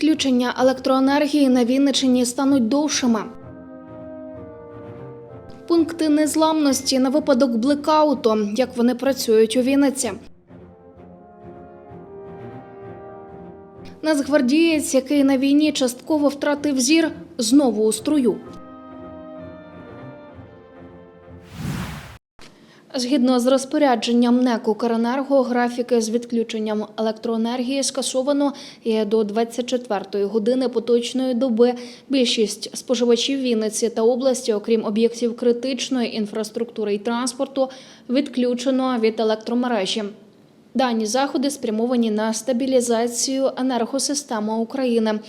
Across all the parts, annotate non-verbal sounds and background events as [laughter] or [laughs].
Відключення електроенергії на Вінниччині стануть довшими. Пункти незламності на випадок блекауту, як вони працюють у Вінниці. Нацгвардієць, який на війні частково втратив зір, знову у струю. Згідно з розпорядженням НЕК «Укренерго», графіки з відключенням електроенергії скасовано і до 24-ї години поточної доби більшість споживачів Вінниці та області, окрім об'єктів критичної інфраструктури і транспорту, відключено від електромережі. Дані заходи спрямовані на стабілізацію енергосистеми України.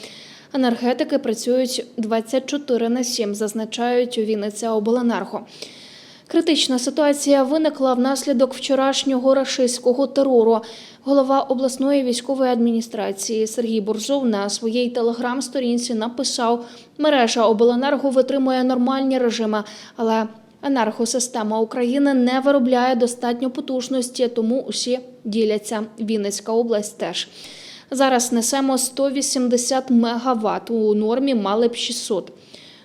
Енергетики працюють 24 на 7, зазначають у Вінниця Обленерго. Критична ситуація виникла внаслідок вчорашнього рашистського терору. Голова обласної військової адміністрації Сергій Бурзов на своїй телеграм-сторінці написав: мережа обленерго витримує нормальні режими, але енергосистема України не виробляє достатньо потужності, тому усі діляться. Вінницька область теж. Зараз несемо 180 мегаватт. У нормі мали б 600.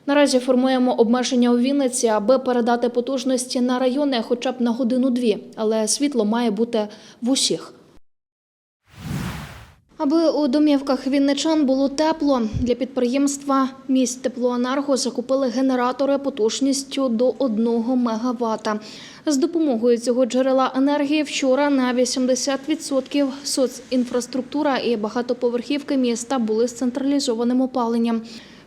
Наразі формуємо обмеження у Вінниці, аби передати потужності на райони хоча б на годину-дві, але світло має бути в усіх. Аби у домівках вінничан було тепло, для підприємства міст теплоенерго закупили генератори потужністю до 1 МВт. З допомогою цього джерела енергії вчора на 80% соцінфраструктура і багатоповерхівки міста були з централізованим опаленням.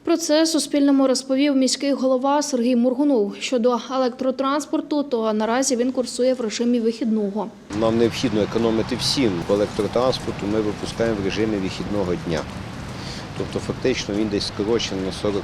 Про це Суспільному розповів міський голова Сергій Мургунов. Щодо електротранспорту, то наразі він курсує в режимі вихідного. Нам необхідно економити всім. По електротранспорту ми випускаємо в режимі вихідного дня. Тобто фактично він десь скорочений на 40%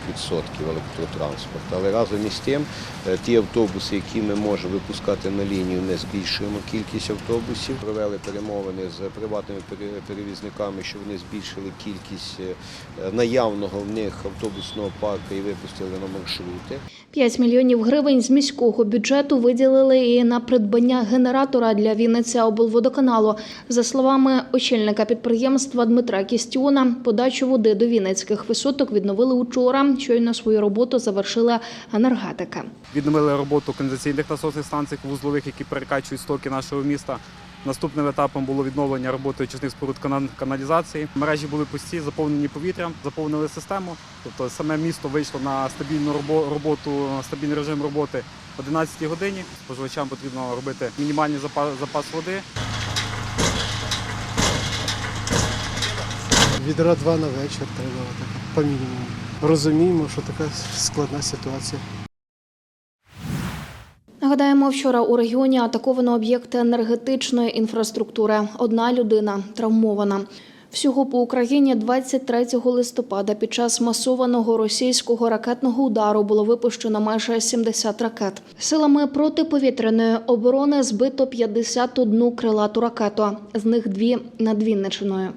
електротранспорт. Але разом із тим е, ті автобуси, які ми можемо випускати на лінію, ми збільшуємо кількість автобусів. Провели перемовини з приватними перевізниками, щоб вони збільшили кількість е, наявного в них автобусного парку і випустили на маршрути. 5 мільйонів гривень з міського бюджету виділили і на придбання генератора для Вінниця облводоканалу. За словами очільника підприємства Дмитра Кістіона, подачу води до Вінницьких висоток відновили учора. Щойно свою роботу завершили енергетики. Відновили роботу каналізаційних насосних станцій вузлових, які перекачують стоки нашого міста. Наступним етапом було відновлення роботи очисних споруд каналізації. Мережі були пусті, заповнені повітрям, заповнили систему. Тобто саме місто вийшло на стабільну роботу, стабільний режим роботи в 11 годині. Споживачам потрібно робити мінімальний запас води. Відра два на вечір треба по мінімуму. Розуміємо, що така складна ситуація. Нагадаємо, вчора у регіоні атаковано об'єкти енергетичної інфраструктури. Одна людина травмована. Всього по Україні 23 листопада під час масованого російського ракетного удару було випущено майже 70 ракет. Силами протиповітряної оборони збито 51 крилату ракету, з них дві над Вінничиною.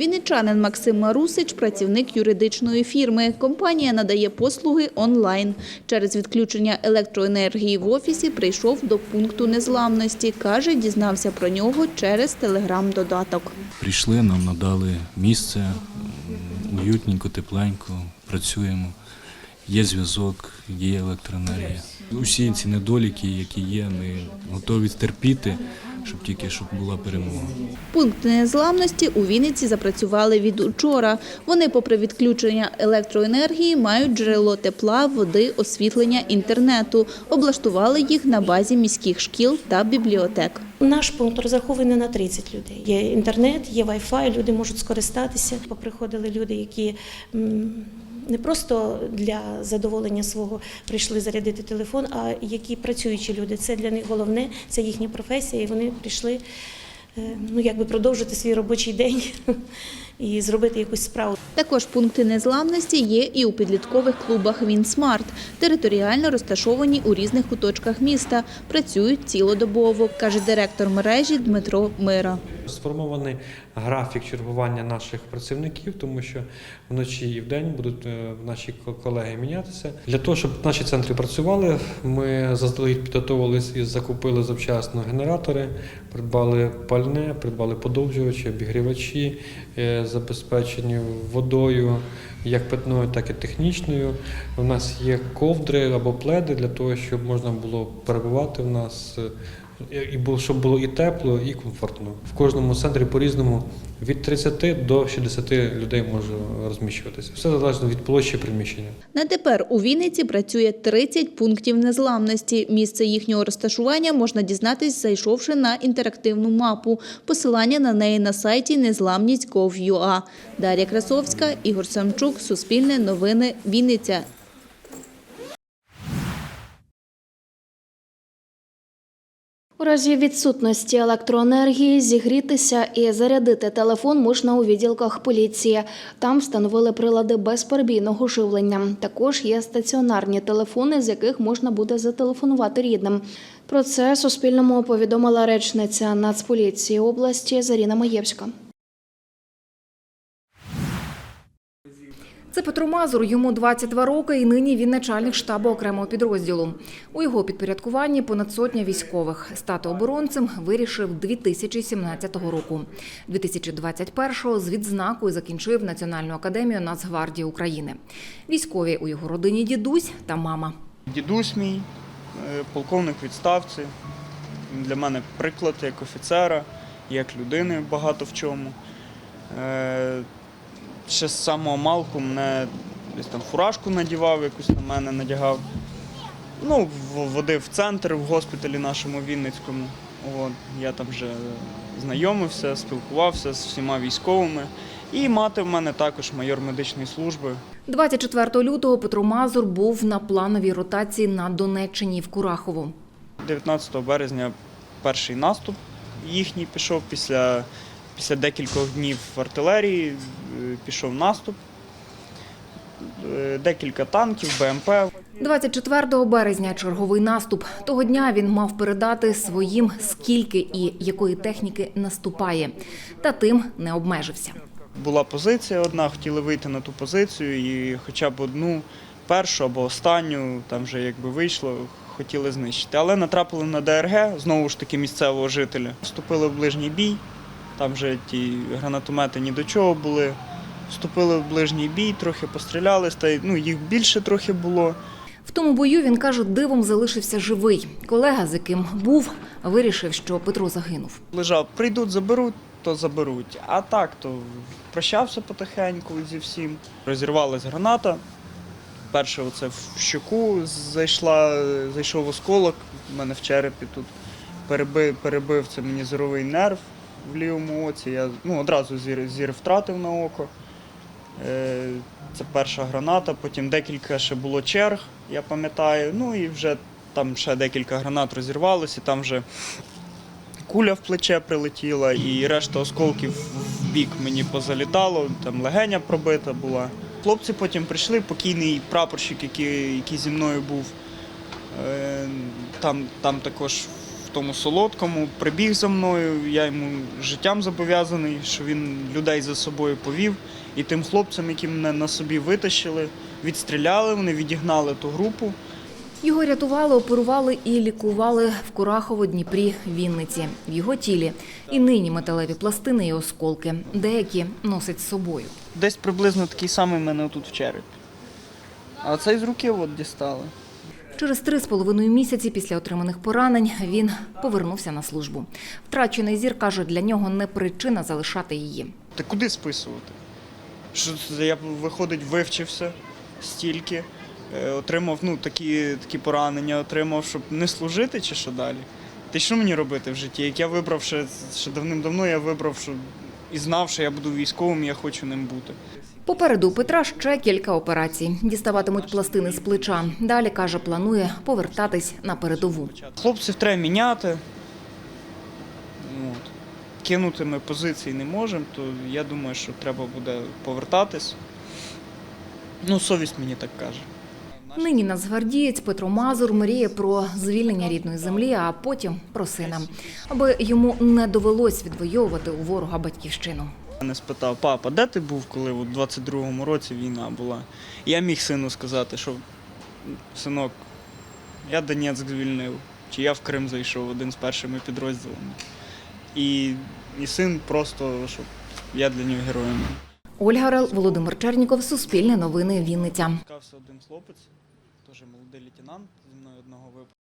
Вінничанин Максим Марусич – працівник юридичної фірми. Компанія надає послуги онлайн. Через відключення електроенергії в офісі прийшов до пункту незламності. Каже, дізнався про нього через телеграм-додаток. Прийшли, нам надали місце, уютненько, тепленько, працюємо. Є зв'язок, є електроенергія. Усі ці недоліки, які є, ми готові терпіти, щоб тільки щоб була перемога. Пункти незламності у Вінниці запрацювали від учора. Вони, попри відключення електроенергії, мають джерело тепла, води, освітлення, інтернету. Облаштували їх на базі міських шкіл та бібліотек. Наш пункт розрахований на 30 людей. Є інтернет, є Wi-Fi, люди можуть скористатися. Поприходили люди, які не просто для задоволення свого прийшли зарядити телефон, а які працюючі люди. Це для них головне, це їхня професія, і вони прийшли е, ну, якби продовжити свій робочий день [laughs] і зробити якусь справу. Також пункти незламності є і у підліткових клубах «Вінсмарт», територіально розташовані у різних куточках міста. Працюють цілодобово, каже директор мережі Дмитро Мира. Сформований графік чергування наших працівників, тому що вночі і вдень будуть е, наші колеги мінятися. Для того, щоб наші центри працювали, ми заздалегідь підготувалися і закупили завчасно генератори, придбали пальне, придбали подовжувачі, обігрівачі, е, забезпечені водою як питною, так і технічною. У нас є ковдри або пледи для того, щоб можна було перебувати в нас. І було, щоб було і тепло, і комфортно. В кожному центрі по-різному від 30 до 60 людей може розміщуватися. Все залежно від площі приміщення. На тепер у Вінниці працює 30 пунктів незламності. Місце їхнього розташування можна дізнатись, зайшовши на інтерактивну мапу. Посилання на неї на сайті незламність.gov.ua. Дар'я Красовська, Ігор Самчук, Суспільне новини, Вінниця. У разі відсутності електроенергії зігрітися і зарядити телефон можна у відділках поліції. Там встановили прилади безперебійного живлення. Також є стаціонарні телефони, з яких можна буде зателефонувати рідним. Про це Суспільному повідомила речниця Нацполіції області Заріна Маєвська. Це Петро Мазур, йому 22 роки, і нині він начальник штабу окремого підрозділу. У його підпорядкуванні понад сотня військових. Стати оборонцем вирішив 2017 року. 2021-го з відзнакою закінчив Національну академію Нацгвардії України. Військові у його родині дідусь та мама. Дідусь мій, е, полковник відставці. Для мене приклад як офіцера, як людини багато в чому. Ще з самого малку мене десь там фуражку надівав, якусь на мене надягав. Ну, водив в центр в госпіталі нашому Вінницькому. От, я там вже знайомився, спілкувався з всіма військовими. І мати в мене також майор медичної служби. 24 лютого Петро Мазур був на плановій ротації на Донеччині в Курахово. 19 березня перший наступ їхній пішов після, після декількох днів в артилерії, е, пішов наступ. Е, Декілька танків, БМП. 24 березня черговий наступ. Того дня він мав передати своїм, скільки і якої техніки наступає. Та тим не обмежився. Була позиція одна, хотіли вийти на ту позицію і хоча б одну першу або останню, там вже якби вийшло, хотіли знищити. Але натрапили на ДРГ, знову ж таки місцевого жителя. Вступили в ближній бій, там вже ті гранатомети ні до чого були. Вступили в ближній бій, трохи постріляли, та ну, їх більше трохи було. В тому бою він каже, дивом залишився живий. Колега, з яким був, вирішив, що Петро загинув. Лежав, прийдуть, заберуть, то заберуть. А так, то прощався потихеньку зі всім. Розірвалась граната. Перше оце в щоку зайшла, зайшов осколок, у мене в черепі тут перебив, перебив це мені зоровий нерв в лівому оці. Я ну, одразу зір, зір втратив на око. Е, Це перша граната, потім декілька ще було черг, я пам'ятаю. Ну і вже там ще декілька гранат розірвалося, там вже куля в плече прилетіла, і решта осколків в бік мені позалітало, там легеня пробита була. Хлопці потім прийшли, покійний прапорщик, який, який зі мною був. е, Там, там також тому солодкому прибіг за мною. Я йому життям зобов'язаний, що він людей за собою повів. І тим хлопцям, які мене на собі витащили, відстріляли, вони відігнали ту групу. Його рятували, оперували і лікували в Курахово, Дніпрі, Вінниці. В його тілі і нині металеві пластини і осколки. Деякі носить з собою. Десь приблизно такий самий в мене тут в черепі. А цей з руки от дістали. Через три з половиною місяці після отриманих поранень він повернувся на службу. Втрачений зір каже, для нього не причина залишати її. Ти куди списувати? Що це я виходить, вивчився стільки, е, отримав ну, такі, такі поранення, отримав, щоб не служити чи що далі. Ти що мені робити в житті? Як я вибрав ще, ще давним-давно, я вибрав, що і знав, що я буду військовим, я хочу ним бути. Попереду у Петра ще кілька операцій. Діставатимуть пластини з плеча. Далі каже, планує повертатись на передову. Хлопців треба міняти. От. кинути ми позиції не можемо, то я думаю, що треба буде повертатись. Ну, совість мені так каже. Нині нацгвардієць Петро Мазур мріє про звільнення рідної землі, а потім про сина, аби йому не довелось відвоювати у ворога батьківщину. Мене спитав, папа, де ти був, коли у 22-му році війна була? І я міг сину сказати, що синок, я Донецьк звільнив, чи я в Крим зайшов один з першими підрозділами. І, і син просто, щоб я для нього героєм. Ольга Рел, Володимир Черніков, Суспільне новини, Вінниця. Спускався один хлопець, теж молодий лейтенант зі мною одного випадку.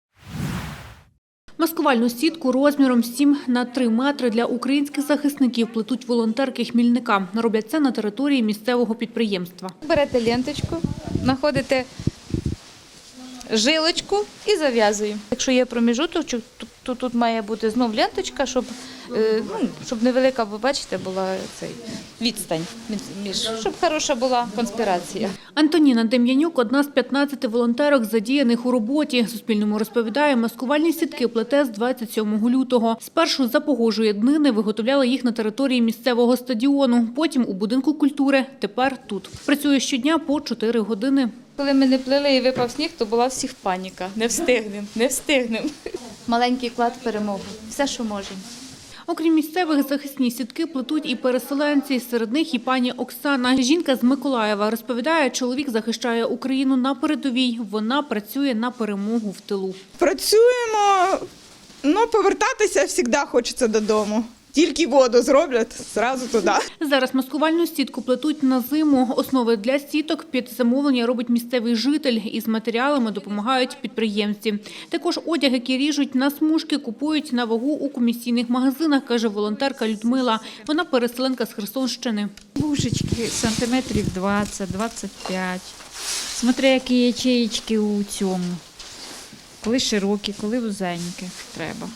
Маскувальну сітку розміром 7 на 3 метри для українських захисників плетуть волонтерки Хмільника. Роблять це на території місцевого підприємства. Берете ленточку, знаходите жилочку і зав'язуємо. Якщо є проміжуток, то, тут має бути знов ленточка, щоб, е, ну, щоб невелика, ви бачите, була цей відстань між, щоб хороша була конспірація. Антоніна Дем'янюк – одна з 15 волонтерок, задіяних у роботі. Суспільному розповідає, маскувальні сітки плете з 27 лютого. Спершу за погожої днини виготовляли їх на території місцевого стадіону, потім у будинку культури, тепер тут. Працює щодня по 4 години. Коли ми не плели і випав сніг, то була всіх паніка. Не встигнемо, не встигнемо. Маленький вклад в перемогу. Все, що можемо. Окрім місцевих, захисні сітки плетуть і переселенці. Серед них і пані Оксана. Жінка з Миколаєва розповідає, чоловік захищає Україну на передовій. Вона працює на перемогу в тилу. Працюємо, ну повертатися завжди хочеться додому. Тільки воду зроблять, зразу туди. Зараз маскувальну сітку плетуть на зиму. Основи для сіток під замовлення робить місцевий житель. Із матеріалами допомагають підприємці. Також одяг, який ріжуть на смужки, купують на вагу у комісійних магазинах, каже волонтерка Людмила. Вона переселенка з Херсонщини. Бушечки сантиметрів 20-25. Смотри, які ячеїчки у цьому. Коли широкі, коли вузенькі треба.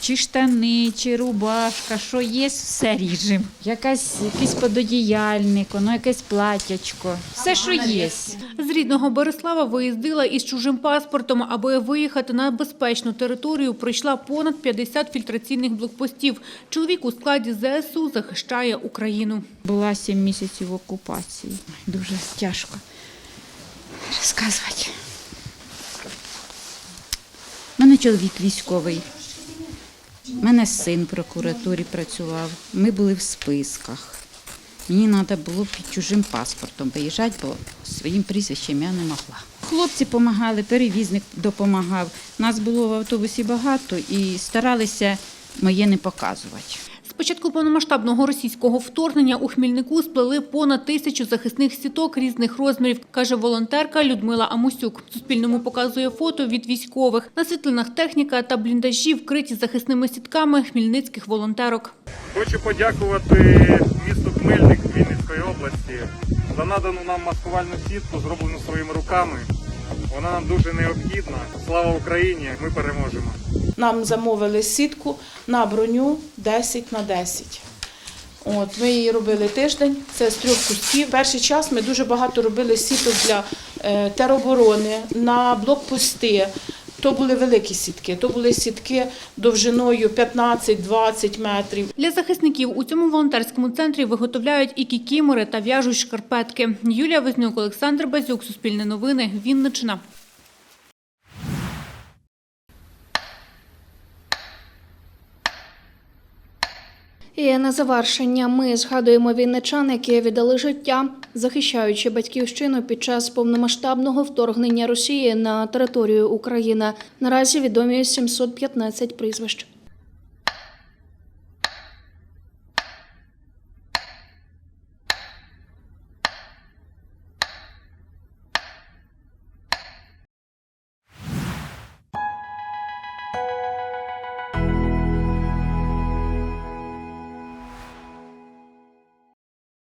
Чи штани, чи рубашка, що є, все ріжемо. Якась, якийсь пододіяльник, воно якесь платячко. Все, що є. З рідного Борислава виїздила із чужим паспортом. Аби виїхати на безпечну територію, пройшла понад 50 фільтраційних блокпостів. Чоловік у складі ЗСУ захищає Україну. Була 7 місяців в окупації. Дуже тяжко розказувати. У мене чоловік військовий. У мене син в прокуратурі працював. Ми були в списках. Мені треба було під чужим паспортом виїжджати, бо своїм прізвищем я не могла. Хлопці допомагали, перевізник допомагав. Нас було в автобусі багато і старалися моє не показувати. Початку повномасштабного російського вторгнення у Хмільнику сплели понад тисячу захисних сіток різних розмірів, каже волонтерка Людмила Амусюк. Суспільному показує фото від військових. На світлинах техніка та бліндажі вкриті захисними сітками хмільницьких волонтерок. Хочу подякувати місту Хмельник Вінницької області за надану нам маскувальну сітку, зроблену своїми руками. Вона нам дуже необхідна. Слава Україні! Ми переможемо! Нам замовили сітку на броню 10 на 10. От, ми її робили тиждень, це з трьох кусків. Перший час ми дуже багато робили сіток для е, тероборони, на блокпости. То були великі сітки, то були сітки довжиною 15-20 метрів. Для захисників у цьому волонтерському центрі виготовляють і кікімори та в'яжуть шкарпетки. Юлія Вознюк, Олександр Базюк, Суспільне новини, Вінниччина. І на завершення ми згадуємо вінничан, які віддали життя, захищаючи батьківщину під час повномасштабного вторгнення Росії на територію України. Наразі відомі 715 прізвищ.